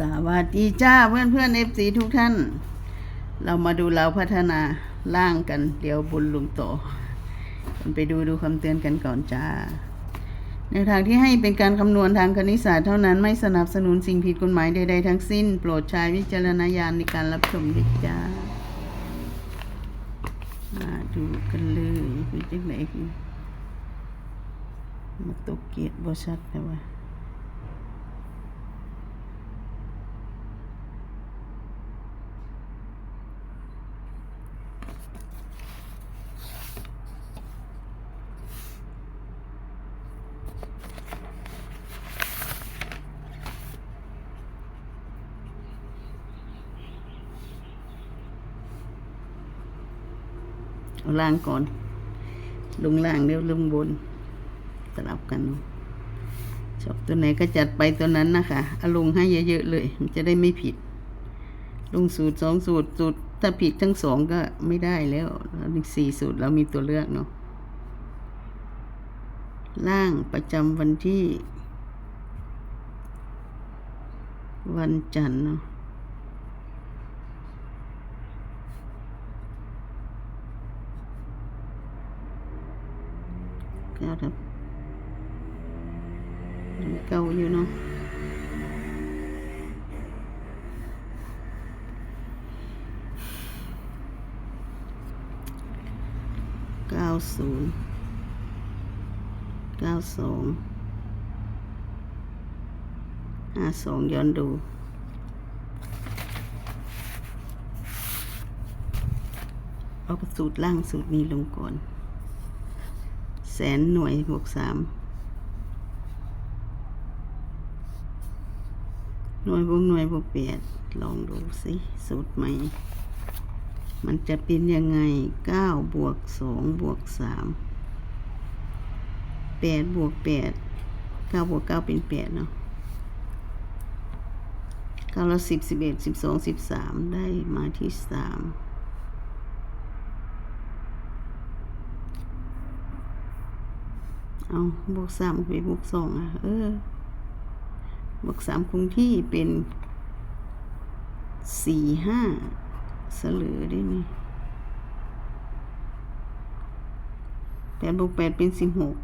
สวัสดีจ้าเพื่อนเพื่อนเอฟซีทุกท่าน เรามาดูเราพัฒนาล่างกัน เดี๋ยวบุญลุงโตไปดูดูคำเตือนกันก่อนจ้าในทางที่ให้เป็นการคำนวณทางคณิตศาสตร์เท่านั้นไม่สนับสนุนสิ่งผิดกฎหมายใดๆทั้งสิ้น โปรดใช้วิจารณญาณในการรับชมด้วยจ้ามาดูกันเลยคือจังไหนคือมาตกเกียรติบ่ชัดแต่ว่า เอาล่างก่อน ลงล่างเดี๋ยวลงบน สลับกันชอบตัวไหนก็จัดไปตัวนั้นนะคะเอาลงให้เยอะๆเลย มันจะได้ไม่ผิด ลงสูตรสองสูตรสูตรถ้าผิดทั้งสองก็ไม่ได้แล้วแล้วมีสี่สูตรเรามีตัวเลือกเนาะล่างประจำวันที่ วันจันทร์เนาะ เก้าทับยังเก่าอยู่เนาะเก้าศูนย์เก้าสองห้าสองย้อนดูเอาสูตรล่างสูตรนี้ลงก่อน แสนหน่วยบวกสามหน่วยบวกหน่วยบวกแปดลองดูสิสูตรใหม่ มันจะเป็นยังไงเก้าบวกสองบวกสามแปดบวกแปดเก้าบวกเก้าเป็นแปดเนาะเก้าละสิบสิบเอ็ดสิบสองสิบสามได้มาที่สาม เอาบวกสามไปบวกสองอะ เออบวกสามคงที่เป็นสี่ห้าเสลือได้ไหมแปดบวกแปดเป็นสิบหก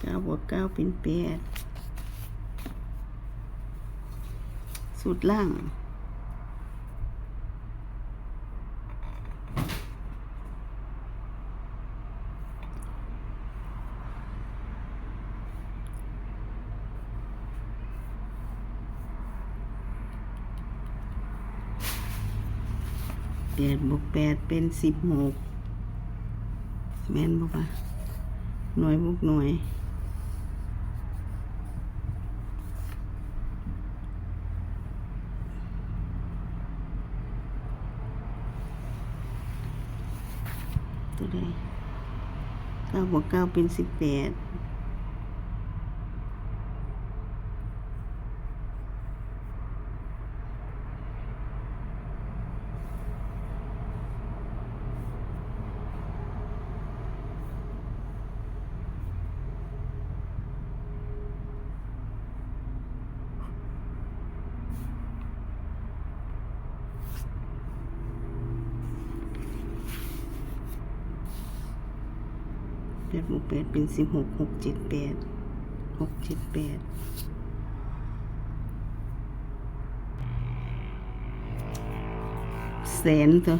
เก้าบวกเก้าเป็นแปด สูตรล่าง แปดบวกแปดเป็นสิบหกแม่นบอกว่าหน่วยบวกหน่วย ตัวใดเก้าบวกเก้าเป็นสิบแปด แปดบวกแปดเป็นสิบหกหกเจ็ดแปดหกเจ็ดแปดแสนตัว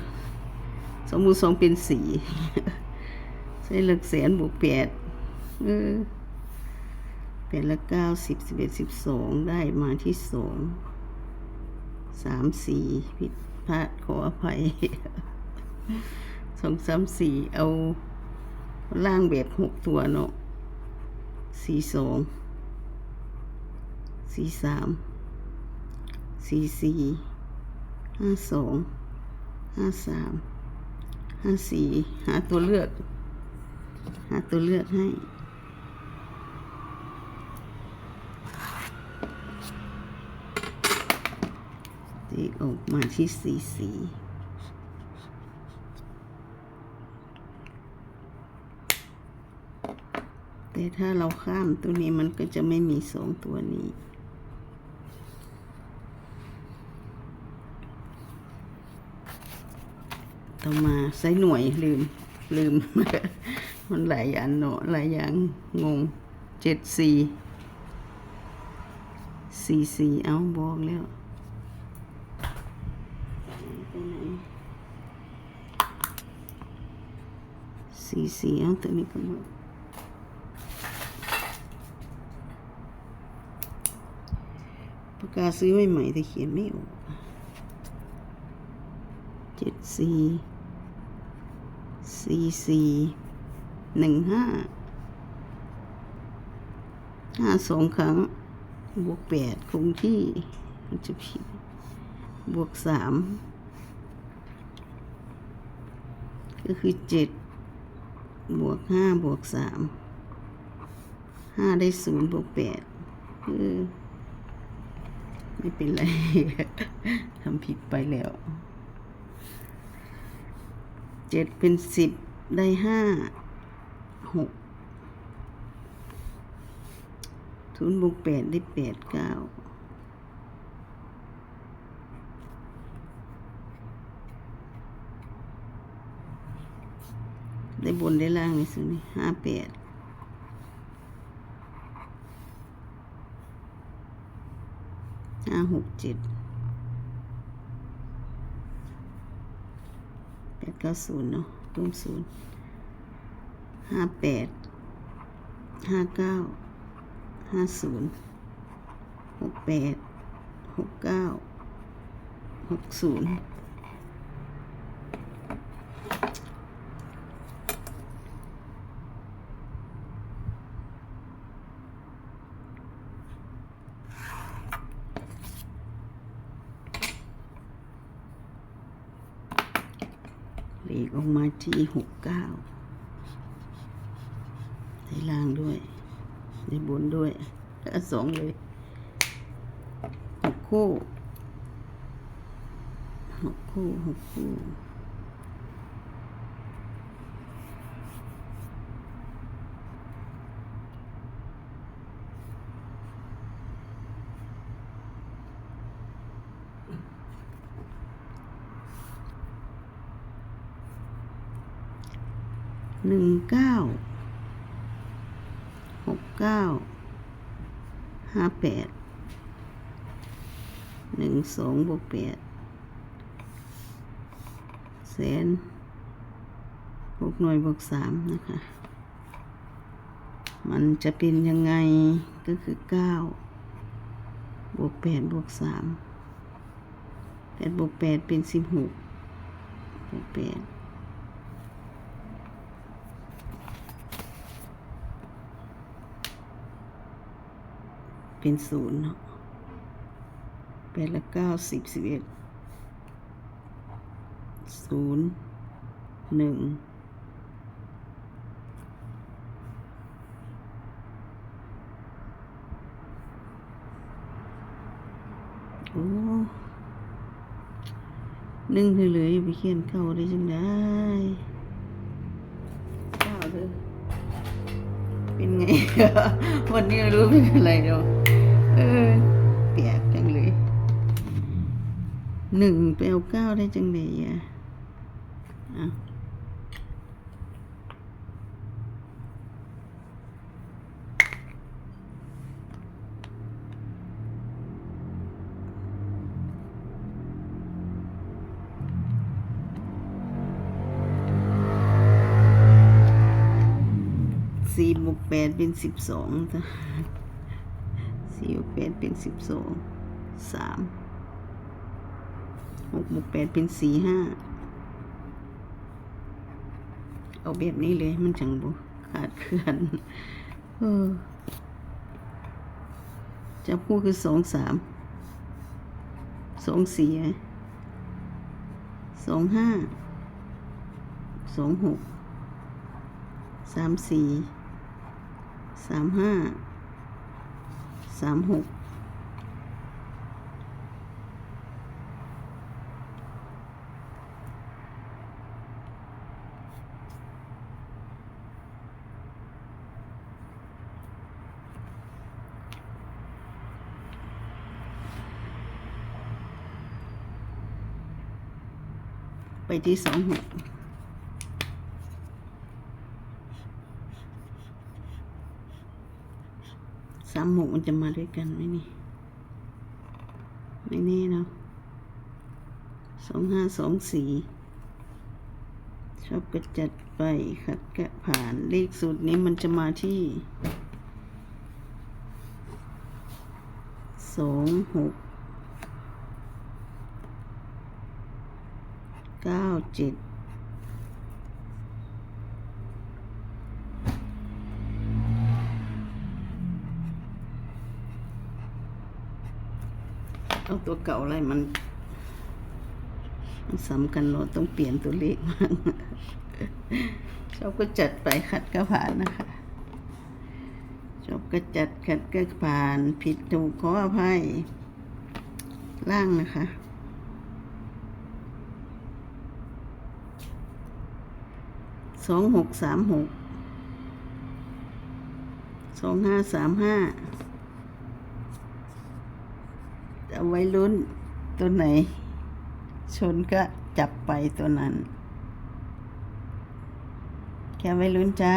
สมมุติสองเป็นสี่ใช้หลักแสนบวกแปดเออแปดละเก้าสิบสิบเอ็ดสิบสองได้มาที่สองสามสี่ผิดพลาดขออภัยสองสามสี่เอา ล่างแบบหกตัวเนาะสี่สองสี่สามสี่สี่ห้าสองห้าสามห้าสี่หาตัวเลือก หาตัวเลือกให้ตีออกมาที่สี่สี่ แต่ถ้าเราข้ามตัวนี้มันก็จะไม่มีสองตัวนี้ ต่อมาใส่หน่วยลืม ลืม มันหลายอย่างเนาะหลายอย่างงงเจ็ดสี่สี่สี่เอาบอกแล้วสี่สี่เอาตัวนี้ก็หมด ปากกาซื้อใหม่ๆแต่เขียนไม่ออกเจ็ดสี่สี่สี่หนึ่งห้าห้าสองครั้ง บวกแปดคงที่มันจะผิด บวกสามก็คือเจ็ดบวกห้าบวกสามห้าได้ศูนย์บวกแปดเออ ไม่เป็นไรทำผิดไปแล้ว เจ็ดเป็นสิบได้ห้าหกศูนย์บวกแปดได้แปดเก้าได้บนได้ล่างในส่วนนี้ห้าแปดห้าหกเจ็ดแปดเก้าศูนย์เนาะรวมศูนย์ห้าแปดห้าเก้าห้าศูนย์หกแปดหกเก้าหกศูนย์ เลขออกมาที่หกเก้าในล่างด้วย ในบนด้วย แล้วสองเลยหกคู่หกคู่หกคู่ หนึ่งเก้าหกเก้าห้าแปดหนึ่งสองบวกแปดแสนบวกหน่วยบวกสามนะคะ มันจะเป็นยังไงก็คือเก้าบวกแปดบวกสามแปดบวกแปดเป็นสิบหกบวกแปด เป็นศูนย์เนาะแปดละเก้าสิบสิบเอ็ดศูนย์หนึ่งโอ้หนึ่งเลยเลยไปเขียนเข้าได้จังได้เก้าเลยเป็นไง วันนี้รู้เป็นอะไรเนาะ เออแปลกจังเลยหนึ่งไปเอาเก้าได้จังเลยอะอะสี่บวกแปดเป็นสิบสองจ้ะสี่บวก แปดเป็นสิบสองสามหกบวกแปดเป็นสี่ห้าเอาแบบนี้เลยมันจังบุขาดเคลื่อนเออจะพูดคือสองสามสองสี่สองห้าสองหกสามสี่สามห้า สามหกไปที่สองหกามหกมันจะมาด้วยกันไหมนี่ ไม่แน่เนาะสองห้าสองสี่ชอบก็จัดไปขัดกะผ่านเลขสูตรนี้มันจะมาที่สองหกเก้าเจ็ด เอาตัวเก่าอะไรมันมันสำคัญเราต้องเปลี่ยนตัวเลขมากชอบก็จัดไปขัดก็ผ่านนะคะชอบก็จัดขัดก็ผ่าน ผิดถูกขออภัยล่างนะคะสองหกสามหกสองห้าสามห้า เอาไว้ลุ้นตัวไหน ชนก็จับไปตัวนั้น แค่ไว้ลุ้นจ้า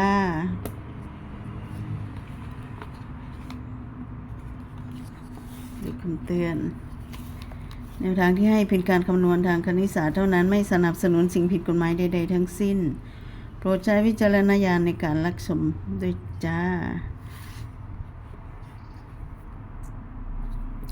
ดูคำเตือน แนวทางที่ให้เป็นการคำนวณทางคณิตศาสตร์เท่านั้นไม่สนับสนุนสิ่งผิดกฎหมายใด ๆ ทั้งสิ้น โปรดใช้วิจารณญาณในการรับชมด้วยจ้า ข